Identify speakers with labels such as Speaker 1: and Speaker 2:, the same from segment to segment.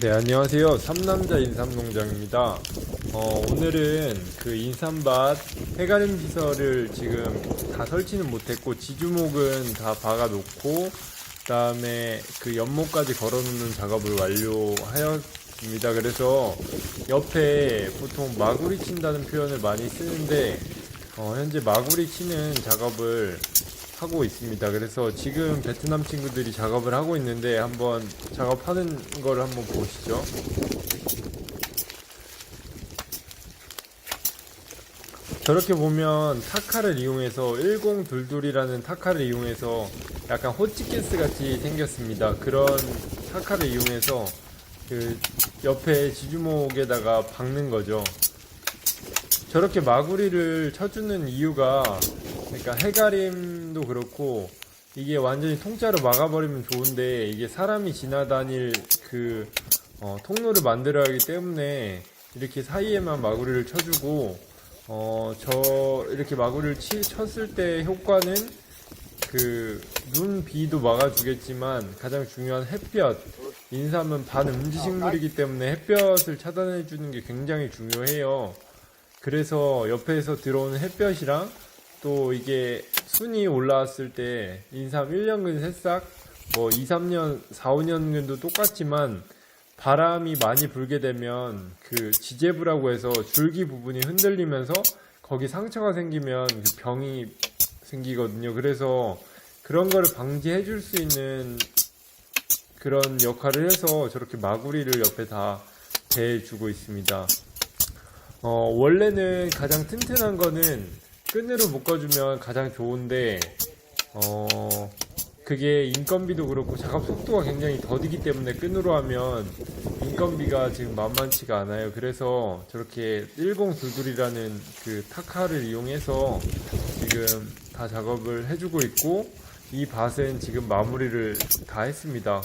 Speaker 1: 네, 안녕하세요. 삼남자 인삼농장입니다. 어, 오늘은 그 인삼밭 해가림 시설을 지금 다 설치는 못했고, 지주목은 다 박아놓고, 그 다음에 그 연못까지 걸어놓는 작업을 완료하였습니다. 그래서 옆에 보통 마구리 친다는 표현을 많이 쓰는데, 어, 현재 마구리 치는 작업을 하고 있습니다. 그래서 지금 베트남 친구들이 작업을 하고 있는데 한번 작업하는 걸 한번 보시죠. 저렇게 보면 타카를 이용해서 1022이라는 타카를 이용해서 약간 호치키스 같이 생겼습니다. 그런 타카를 이용해서 그 옆에 지주목에다가 박는 거죠. 저렇게 마구리를 쳐주는 이유가 그러니까 해가림도 그렇고 이게 완전히 통짜로 막아버리면 좋은데 이게 사람이 지나다닐 그 어, 통로를 만들어야 하기 때문에 이렇게 사이에만 마구리를 쳐주고 어, 저 이렇게 마구리를 치, 쳤을 때 효과는 그 눈 비도 막아주겠지만 가장 중요한 햇볕 인삼은 반음지식물이기 때문에 햇볕을 차단해 주는 게 굉장히 중요해요. 그래서 옆에서 들어오는 햇볕이랑 또 이게 순이 올라왔을 때 인삼 1년근 새싹 뭐 2, 3년, 4, 5년근도 똑같지만 바람이 많이 불게 되면 그 지제부라고 해서 줄기 부분이 흔들리면서 거기 상처가 생기면 그 병이 생기거든요. 그래서 그런 거를 방지해 줄 수 있는 그런 역할을 해서 저렇게 마구리를 옆에 다 대주고 있습니다. 어, 원래는 가장 튼튼한 거는 끈으로 묶어주면 가장 좋은데, 어, 그게 인건비도 그렇고 작업 속도가 굉장히 더디기 때문에 끈으로 하면 인건비가 지금 만만치가 않아요. 그래서 저렇게 1022이라는 그 타카를 이용해서 지금 다 작업을 해주고 있고, 이 밭은 지금 마무리를 다 했습니다.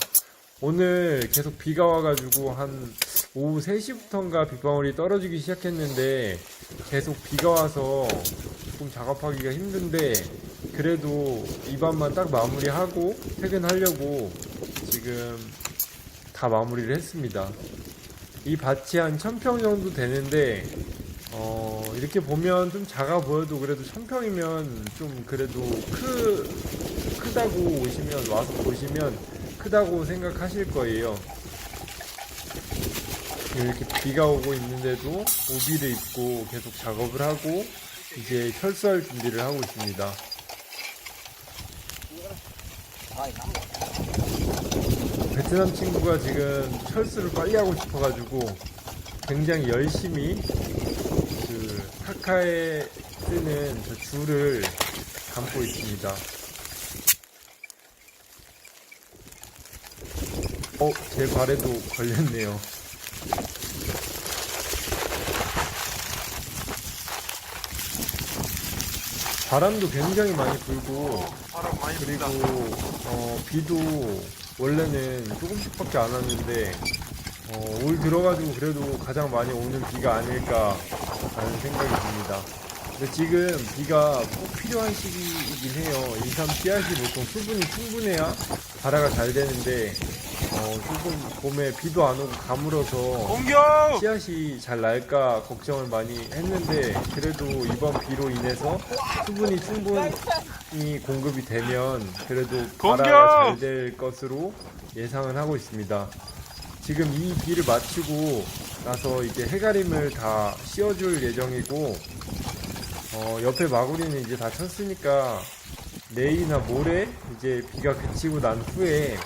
Speaker 1: 오늘 계속 비가 와가지고 한 오후 3시부터인가 빗방울이 떨어지기 시작했는데 계속 비가 와서 조금 작업하기가 힘든데 그래도 이 밤만 딱 마무리하고 퇴근하려고 지금 다 마무리를 했습니다. 이 밭이 한 1000평 정도 되는데 어, 이렇게 보면 좀 작아 보여도 그래도 1000평이면 좀 그래도 크, 크다고 오시면 와서 보시면 크다고 생각하실 거예요. 이렇게 비가 오고 있는데도 우비를 입고 계속 작업을 하고 이제 철수할 준비를 하고 있습니다. 베트남 친구가 지금 철수를 빨리 하고 싶어가지고 굉장히 열심히 그 타카에 쓰는 저 줄을 감고 있습니다. 어, 제 발에도 걸렸네요. 바람도 굉장히 많이 불고
Speaker 2: 바람 많이
Speaker 1: 그리고
Speaker 2: 분다.
Speaker 1: 어, 비도 원래는 조금씩밖에 안 왔는데 어, 올 들어가지고 그래도 가장 많이 오는 비가 아닐까 라는 생각이 듭니다. 근데 지금 비가 꼭 필요한 시기이긴 해요. 인삼 씨앗이 보통 수분이 충분해야 발화가 잘 되는데 어, 조금 봄에 비도 안 오고 가물어서
Speaker 2: 공격!
Speaker 1: 씨앗이 잘 날까 걱정을 많이 했는데 그래도 이번 비로 인해서 수분이 충분히 공급이 되면 그래도 발화가 잘 될 것으로 예상은 하고 있습니다. 지금 이 비를 마치고 나서 이제 해가림을 다 씌워줄 예정이고 어, 옆에 마구리는 이제 다 쳤으니까 내일이나 모레 이제 비가 그치고 난 후에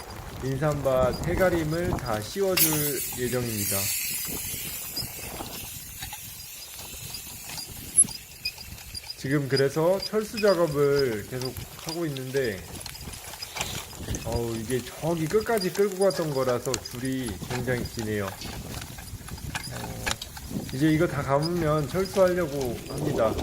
Speaker 1: 인삼밭 해가림을 다 씌워줄 예정입니다. 지금 그래서 철수 작업을 계속 하고 있는데 어우 이게 저기 끝까지 끌고 갔던 거라서 줄이 굉장히 기네요. 어, 이제 이거 다 감으면 철수하려고 합니다.